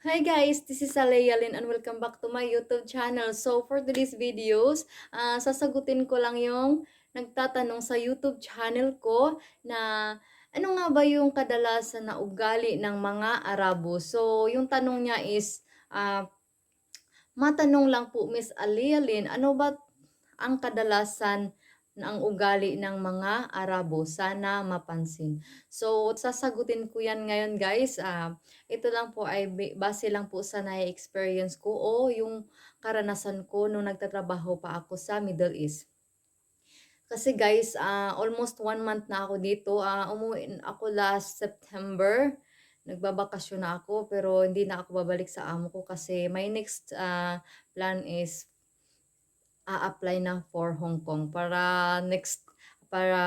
Hi guys, this is Alea Lin and welcome back to my YouTube channel. So for today's videos, ah, sasagutin ko lang yung nagtatanong sa YouTube channel ko na ano nga ba yung kadalasan na ugali ng mga Arabo. So yung tanong niya is, ah, matanong lang po Miss Alea Lin, ano ba ang kadalasan ng ugali ng mga Arabo? Sana mapansin. So sasagutin ko yan ngayon guys. Ah, ito lang po ay base lang po sa na-experience ko o yung karanasan ko nung nagtatrabaho pa ako sa Middle East. Kasi guys, ah, almost one month na ako dito. Ah, umuwi ako last September. Nagbabakasyon na ako pero hindi na ako babalik sa amo ko kasi my next ah, plan is a-apply na for Hong Kong para next para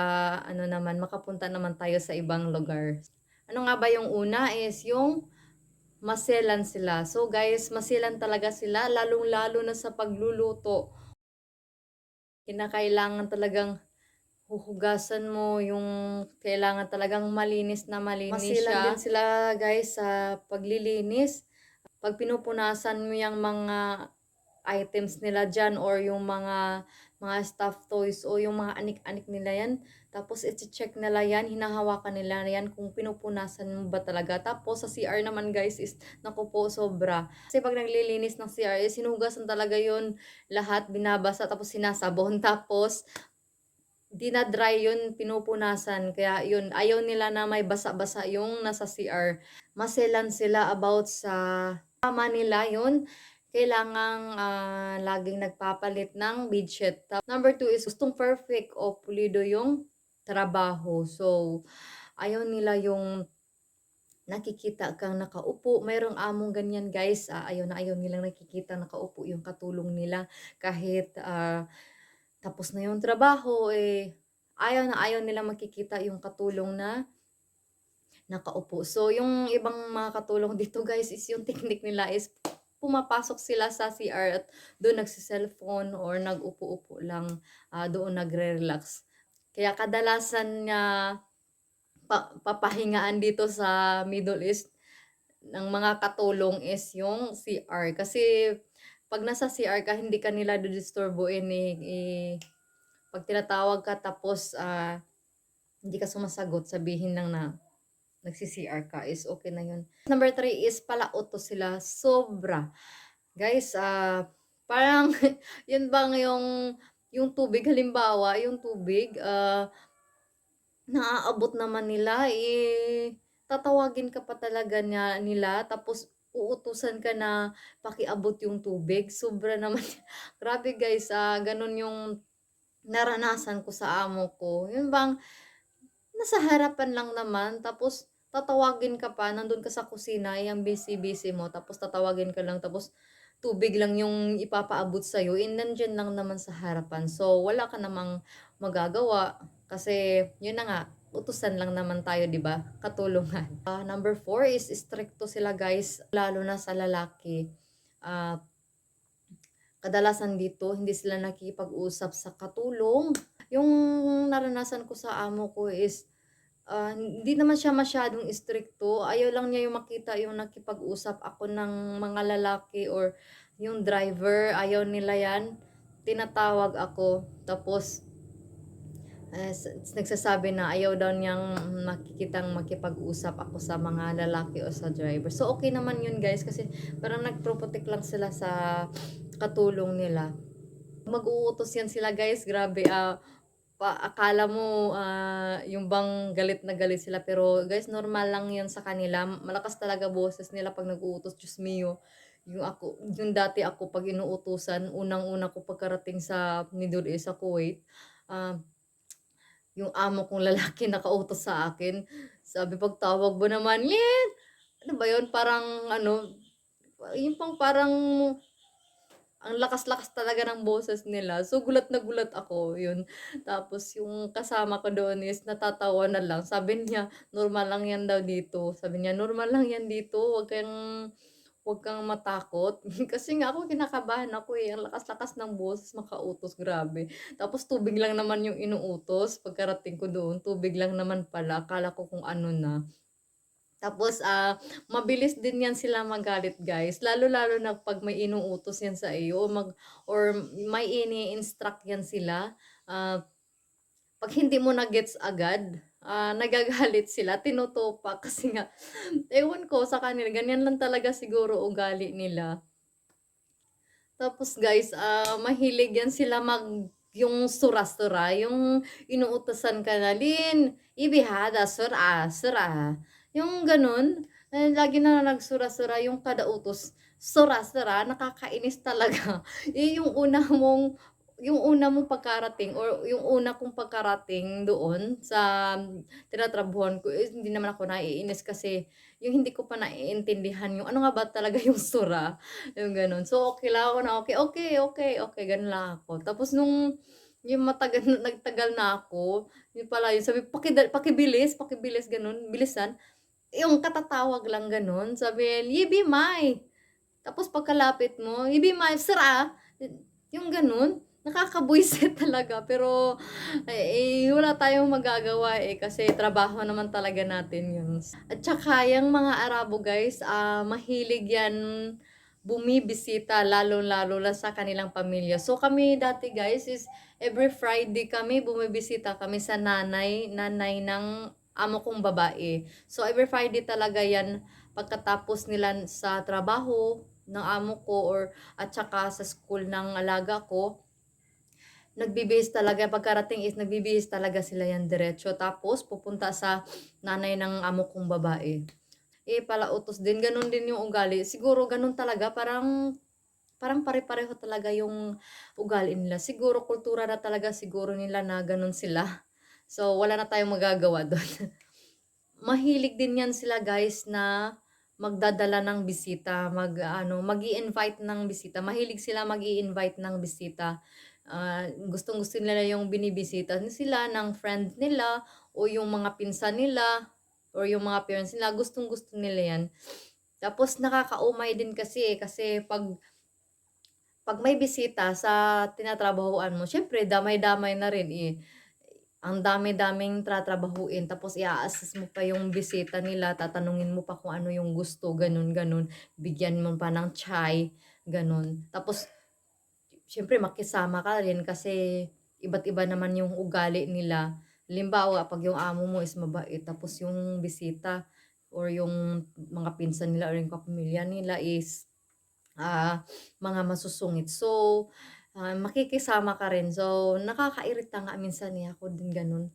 ano naman makapunta naman tayo sa ibang lugar. Ano nga ba yung una is yung maselan sila. So guys, maselan talaga sila lalong-lalo na sa pagluluto. Kinakailangan talagang huhugasan mo yung kailangan talagang malinis na malinis Masilan siya. din sila guys sa paglilinis. Pag pinupunasan mo yung mga items nila dyan or yung mga mga stuffed toys o yung mga anik-anik nila yan. Tapos iti-check nila yan, hinahawakan nila yan kung pinupunasan mo ba talaga. Tapos sa CR naman guys is naku po sobra. Kasi pag naglilinis ng CR is sinugasan talaga yun lahat, binabasa tapos sinasabon. Tapos dinadry yun, pinupunasan. Kaya yun, ayaw nila na may basa-basa yung nasa CR. Maselan sila about sa tama nila yun. Kailangang ah, laging nagpapalit ng. Tap- Number two is gustong perfect o pulido yung trabaho. So, ayaw nila yung nakikita kang nakaupo. Mayroong among ganyan guys. ah, ayaw na ayaw nilang nakikita nakaupo yung katulong nila. Kahit ah, tapos na yung trabaho, eh, ayaw na ayaw nila makikita yung katulong na nakaupo. So, yung ibang mga katulong dito guys is yung technique nila is pumapasok sila sa CR at doon nagsi-cellphone or nag-upo-upo lang, ah, doon nagre-relax. Kaya kadalasan nga pa- papahingaan dito sa Middle East ng mga katulong is yung CR. Kasi pag nasa CR ka, hindi ka nila didisturbuin eh, eh, pag tinatawag ka tapos ah, hindi ka sumasagot, sabihin lang na nagsi-CR ka is okay na yun. Number three is palauto sila. Sobra. Guys, ah parang yun bang yung yung tubig halimbawa, yung tubig ah naaabot naman nila eh tatawagin ka pa talaga niya nila tapos uutusan ka na pakiabot yung tubig. Sobra naman. Grabe guys, ah ganun yung naranasan ko sa amo ko. Yun bang nasa harapan lang naman tapos tatawagin ka pa, nandun ka sa kusina, ang busy-busy mo, tapos tatawagin ka lang, tapos tubig lang yung ipapaabot sa'yo, eh, nandyan lang naman sa harapan. So, wala ka namang magagawa. Kasi, yun na nga, utusan lang naman tayo, di ba? Katulungan. Ah, number four is stricto sila guys, lalo na sa lalaki. Ah, kadalasan dito, hindi sila nakikipag-usap sa katulong. Yung naranasan ko sa amo ko is, ah, hindi naman siya masyadong stricto. Ayaw lang niya yung makita yung nakipag-usap ako ng mga lalaki or yung driver. Ayaw nila yan. Tinatawag ako. Tapos, eh, nagsasabi na ayaw daw niyang makikitang makipag-usap ako sa mga lalaki o sa driver. So, okay naman yun guys kasi parang nagpro-protect lang sila sa katulong nila. Mag-uutos yan sila guys, grabe. ah pa, akala mo ah, yung bang galit na galit sila pero guys normal lang yan sa kanila. Malakas talaga boses nila pag nag-uutos. Diyos mio. Yung ako, yung dati ako pag inuutusan, unang-una ko pagkarating sa Middle East sa Kuwait, ah, yung amo kong lalaki nakautos sa akin. Sabi pagtawag mo naman, Lin! Ano ba yun? Parang ano, yung pang parang ang lakas-lakas talaga ng boses nila. So, gulat na gulat ako, yun. Tapos, yung kasama ko doon is natatawa na lang. Sabi niya, normal lang yan daw dito. Sabi niya, normal lang yan dito. Huwag kang, huwag kang matakot. Kasi nga ako, kinakabahan ako eh. Ang lakas-lakas ng boses, makautos, grabe. Tapos, tubig lang naman yung inuutos. Pagkarating ko doon, tubig lang naman pala. Akala ko kung ano na. Tapos, ah, mabilis din 'yan sila magalit guys, lalo-lalo na 'pag may inuutos 'yan sa iyo mag or may ini-instruct 'yan sila, ah, 'pag hindi mo na gets agad, ah, nagagalit sila, tinutupak kasi nga ewan ko sa kanila ganyan lang talaga siguro ugali nila. Tapos guys, ah, mahilig 'yan sila mag yung sura-sura, yung inuutusan ka na, "Lin, ibihada sura, sura." Yung gano'n, eh, lagi na nagsura-sura yung kada utos, sura-sura, nakakainis talaga. Eh, yung una mong yung una mong pagkarating or yung una kong pagkarating doon sa tinatrabahuhan ko is hindi naman ako naiinis kasi yung hindi ko pa naiintindihan yung ano nga ba talaga yung sura, yung gano'n. So, okey lang ako na okey, okey, okey, okey, gano'n lang ako. Tapos nung yung matagal na nagtagal na ako, yun pala yun sabi pakibilis, pakibilis gano'n, bilisan. Yung katatawag lang gano'n, sabi, "Yibimay." Tapos pagkalapit mo, "Yibimay, sira." Yung gano'n, nakakabwisit talaga pero, eh, wala tayong magagawa, eh, kasi trabaho naman talaga natin yun. At saka yang mga Arabo guys, ah, mahilig yan bumibisita lalong-lalo na sa kanilang pamilya. So kami dati guys is every Friday kami bumibisita kami sa nanay nanay ng amo kong babae. So every Friday talaga yan pagkatapos nila sa trabaho ng amo ko or at saka sa school ng alaga ko, nagbibihis talaga pagkarating is nagbibihis talaga sila yan diretso tapos pupunta sa nanay ng amo kong babae. Eh, palautos din, gano'n din yung ugali. Siguro gano'n talaga parang parang pare-pareho talaga yung ugali nila. Siguro kultura na talaga siguro nila na gano'n sila. So, wala na tayong magagawa do'n. Mahilig din 'yan sila guys na magdadala ng bisita, mag-aano, mag-i-invite ng bisita. Mahilig sila mag-i-invite ng bisita. Ah, gustong-gusto nila yung binibisita sila ng friend nila o yung mga pinsan nila or yung mga parents nila, gustong-gusto nila 'yan. Tapos nakakaumay din kasi, eh, kasi 'pag 'pag may bisita sa tinatrabahuan mo, siyempre damay-damay na rin, eh. Ang dami-daming tatrabahuin tapos i-a-assist mo pa yung bisita nila, tatanungin mo pa kung ano yung gusto, gano'n, gano'n. Bigyan mo pa ng chai, gano'n. Tapos siyempre makisama ka rin kasi iba't iba naman yung ugali nila. Halimbawa, 'pag yung amo mo is mabait tapos yung bisita or yung mga pinsan nila or yung kapamilya nila is, ah, mga masusungit. So, ah, makikisama ka rin. So, nakakairita nga minsan, eh, ako din gano'n,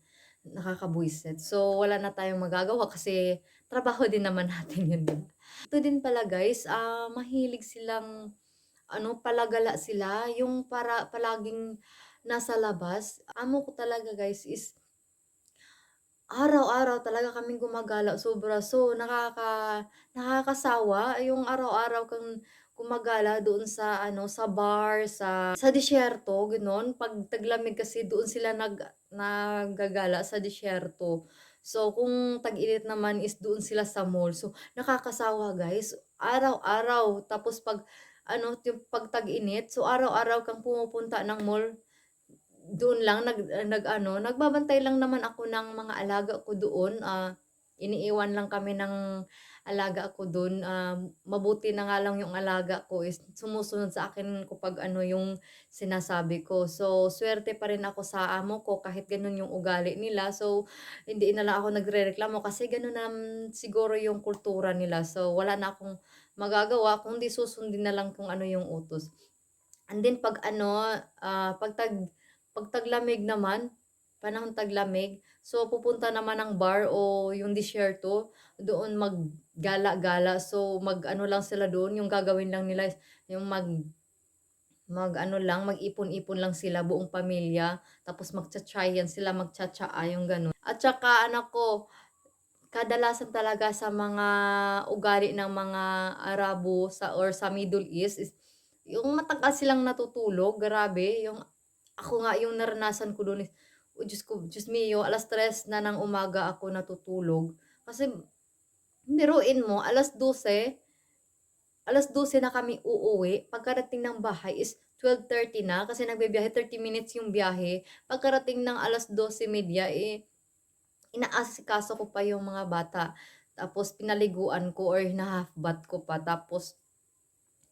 nakakabwisit. So, wala na tayong magagawa kasi trabaho din naman natin 'yun, 'di ba? Ito din pala guys, ah, mahilig silang ano, palagala sila, yung para palaging nasa labas. Amo ko talaga guys is araw-araw talaga kaming gumagala sobra. So, nakaka nakakasawa yung araw-araw kang gumagala doon sa ano, sa bar, sa sa disyerto, gano'n. 'Pag taglamig kasi doon sila nag naggagala sa disyerto. So, kung tag-init naman is doon sila sa mall. So, nakakasawa guys, araw-araw. Tapos 'pag ano, yung 'pag tag-init, so araw-araw kang pumupunta ng mall, doon lang nag ah, nag-ano, nagbabantay lang naman ako ng mga alaga ko doon, ah, iniiwan lang kami ng alaga ko do'n, ah, mabuti na nga lang yung alaga ko is sumusunod sa akin kapag ano yung sinasabi ko. So, suwerte pa rin ako sa amo ko kahit gano'n yung ugali nila. So, hindi na lang ako nagrereklamo kasi gano'n naman siguro yung kultura nila. So, wala na akong magagawa kundi susundin na lang kung ano yung utos. And then 'pag ano, ah, 'pag tag 'pag taglamig naman, panahong taglamig, so pupunta naman ng bar o yung disyerto, doon maggala-gala. So mag-ano lang sila doon, yung gagawin lang nila yung mag mag-ano lang, mag-ipon-ipon lang sila buong pamilya, tapos magcha-chayan sila, magcha-chaa, yung gano'n. At saka anak ko, kadalasan talaga sa mga ugali ng mga Arabo sa or sa Middle East is yung matagal silang natutulog, grabe. Yung ako nga yung naranasan ko dun is, oh, Diyos ko, Diyos mio, 3:00 na ng umaga ako natutulog. Kasi biruin mo 12:00, 12:00 na kami uuwi, pagkarating ng bahay is 12:30 na kasi nagbibiyahe 30 minutes yung biyahe. Pagkarating ng 12:30, eh, inaasikaso ko pa yung mga bata. Tapos pinaliguan ko or hina-half ko pa. Tapos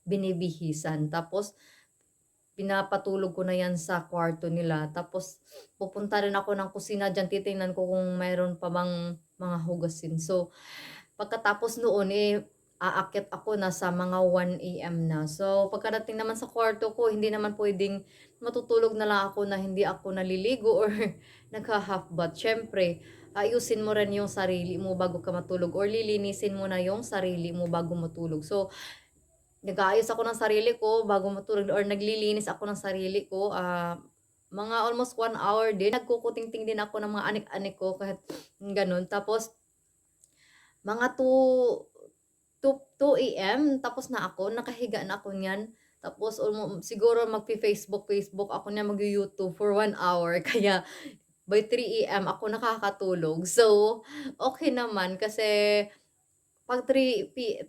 binibihisan. Tapos pinapatulog ko na yan sa kwarto nila. Tapos pupunta rin ako ng kusina diyan titingnan ko kung mayroon pa bang mga hugasin. So pagkatapos noon eh aakyat ako na sa mga 1 AM na. So pagkadating naman sa kwarto ko, hindi naman pwedeng matutulog na lang ako na hindi ako naliligo or nagha-half bath. Syempre, ayusin mo rin yung sarili mo bago ka matulog or lilinisin mo na yung sarili mo bago matulog. So nag-aayos ako ng sarili ko bago matulog or naglilinis ako ng sarili ko. Ah, mga almost 1 hour din. Nagkukutingting din ako ng mga anik-anik ko kahit ganun. Tapos mga 2 2 2 AM tapos na ako, nakahiga na ako niyan. Tapos almo siguro magfi-Facebook, Facebook ako niyan, magyu-YouTube for 1 hour. Kaya by 3 AM ako nakakatulog. So, okey naman kasi 'pag 3 P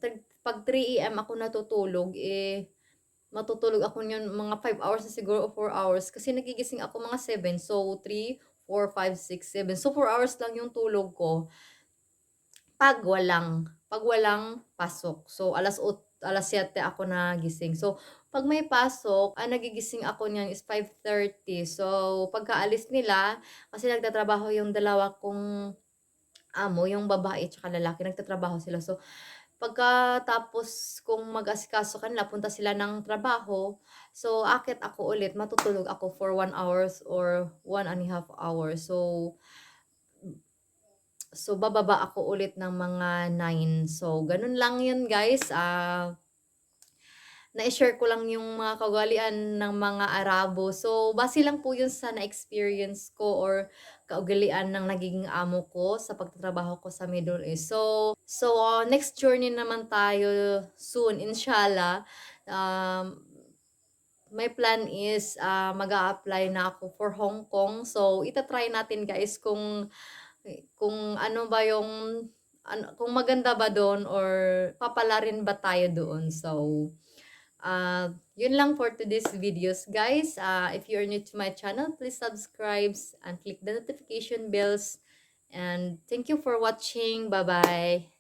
'pag 3 AM ako natutulog, eh, matutulog ako niyan mga 5 hours na siguro o 4 hours kasi nagigising ako mga 7. So 3, 4, 5, 6, 7. So 4 hours lang yung tulog ko. 'Pag walang 'pag walang pasok. So alas ot 7:00 ako nagising. So 'pag may pasok, ang nagigising ako niyan is 5:30. So pagkaalis nila, kasi nagtatrabaho yung dalawa kong amo, yung babae tsaka lalaki nagtatrabaho sila. So pagkatapos kong mag-asikaso kanila, punta sila ng trabaho, so aakyat ako ulit, matutulog ako for 1 hours or 1 and a half hours. So so bababa ako ulit ng mga 9. So ganun lang yun guys, ah nai-share ko lang yung mga kaugalian ng mga Arabo. So base lang po yun sa na-experience ko or kaugalian ng nagiging amo ko sa pagtatrabaho ko sa Middle East. So so ah, next journey naman tayo soon inshallah. Um, my plan is, ah, mag-a-apply na ako for Hong Kong. So ita-try natin guys kung kung ano ba yung ano kung maganda ba dun or papalarin ba tayo doon. So, ah, yun lang for today's videos guys. Ah, if you're new to my channel, please subscribe and click the notification bells. And thank you for watching. Bye-bye.